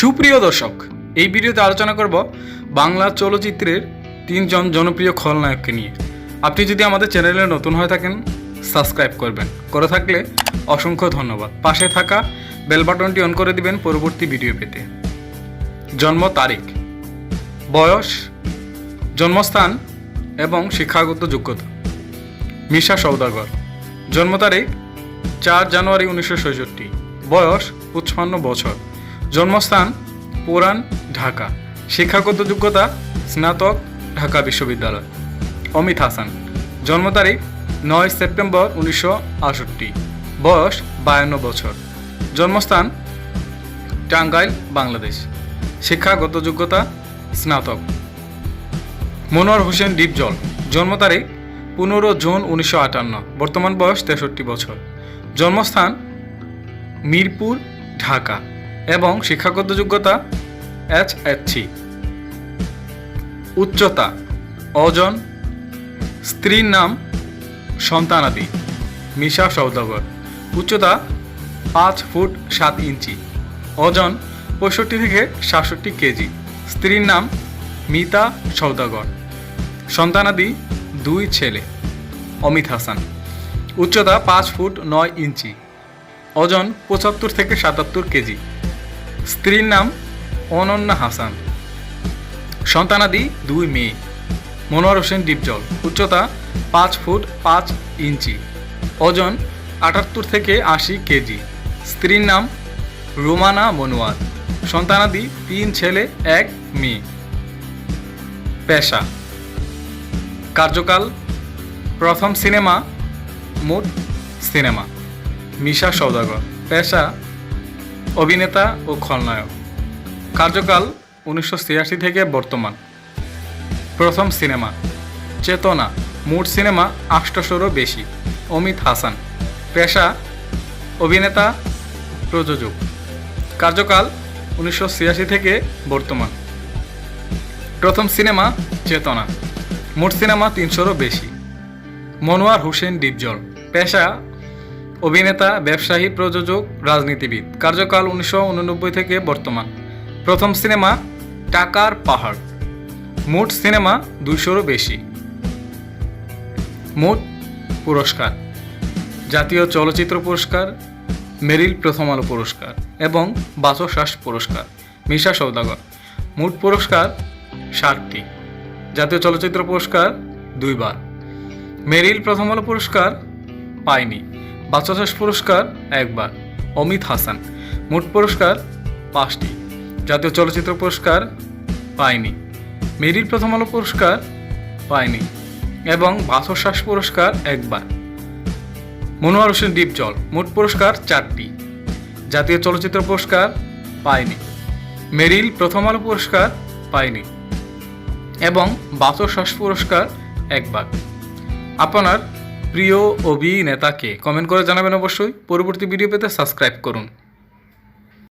সুপ্রিয় দর্শক, এই ভিডিওতে আলোচনা করব বাংলা চলচ্চিত্রের তিনজন জনপ্রিয় খলনায়ককে নিয়ে। আপনি যদি আমাদের চ্যানেলে নতুন হয়ে থাকেন, সাবস্ক্রাইব করবেন। করে থাকলে অসংখ্য ধন্যবাদ। পাশে থাকা বেল বাটনটি অন করে দিবেন পরবর্তী ভিডিও পেতে। জন্ম তারিখ, বয়স, জন্মস্থান এবং শিক্ষাগত যোগ্যতা। মিশা সৌদাগর জন্ম তারিখ, চার জানুয়ারি উনিশশো বয়স, পঁচপান্ন বছর। জন্মস্থান পুরান ঢাকা। শিক্ষাগত যোগ্যতা, স্নাতক, ঢাকা বিশ্ববিদ্যালয়। অমিত হাসান, জন্ম তারিখ, নয় সেপ্টেম্বর উনিশশো আটষট্টি। বয়স বায়ান্ন বছর। জন্মস্থান, টাঙ্গাইল, বাংলাদেশ। শিক্ষাগত যোগ্যতা, স্নাতক। মনোয়ার হোসেন ডিপজল, জন্ম তারিখ, পনেরো জুন উনিশশো আটান্ন। বর্তমান বয়স তেষট্টি বছর। জন্মস্থান, মিরপুর, ঢাকা। এবং শিক্ষাগত যোগ্যতা এইচ এসি উচ্চতা ওজন স্ত্রীর নাম, সন্তানাদি, মিশা সৌদাগর উচ্চতা, পাঁচ ফুট সাত ইঞ্চি। ওজন পঁয়ষট্টি থেকে সাতষট্টি কেজি। স্ত্রীর নাম, মিতা সৌদাগর সন্তানাদি, দুই ছেলে। অমিত হাসান। উচ্চতা, পাঁচ ফুট নয় ইঞ্চি। ওজন পঁচাত্তর থেকে সাতাত্তর কেজি। স্ত্রীর নাম অনন্যা হাসান। সন্তানাদি দুই মেয়ে। মনোয়ার হোসেন ডিপজল। উচ্চতা পাঁচ ফুট পাঁচ ইঞ্চি। ওজন আটাত্তর থেকে আশি কেজি। স্ত্রীর নাম রোমানা মনোয়ার। সন্তানাদি তিন ছেলে, এক মেয়ে। পেশা। কার্যকাল প্রথম সিনেমা, মোট সিনেমা। মিশা সৌদাগর পেশা অভিনেতা ও খলনায়ক। কার্যকাল উনিশশো ছিয়াশি থেকে বর্তমান। প্রথম সিনেমা, চেতনা। মোট সিনেমা আষ্টশোরও বেশি। অমিত হাসান। পেশা, অভিনেতা, প্রযোজক। কার্যকাল উনিশশো ছিয়াশি থেকে বর্তমান। প্রথম সিনেমা, চেতনা। মোট সিনেমা তিনশোরও বেশি। মনোয়ার হোসেন ডিপজল। পেশা অভিনেতা, ব্যবসায়ী, প্রযোজক, রাজনীতিবিদ। কার্যকাল উনিশশো উননব্বই থেকে বর্তমান। প্রথম সিনেমা, টাকার পাহাড়। মোট সিনেমা দুইশোরও বেশি। মোট পুরস্কার। জাতীয় চলচ্চিত্র পুরস্কার, মেরিল প্রথম আলো পুরস্কার এবং বাচশ্বাস পুরস্কার, মিশা সৌদাগর মোট পুরস্কার ষাটটি। জাতীয় চলচ্চিত্র পুরস্কার দুইবার। মেরিল প্রথম আলো পুরস্কার পায়নি। বাচশ্বাস পুরস্কার একবার, অমিত হাসান। মোট পুরস্কার পাঁচটি। জাতীয় চলচ্চিত্র পুরস্কার পায়নি। মেরিল প্রথম আলো পুরস্কার পায়নি এবং বাচশ্বাস পুরস্কার একবার। মনোয়ার হোসেন ডিপজল মোট পুরস্কার চারটি। জাতীয় চলচ্চিত্র পুরস্কার পায়নি। মেরিল প্রথম আলো পুরস্কার পায়নি এবং বাচশ্বাস পুরস্কার একবার। আপনার প্রিয় অভিনেতাকে কমেন্ট করে জানাবেন অবশ্যই। পরবর্তী ভিডিও পেতে সাবস্ক্রাইব করুন।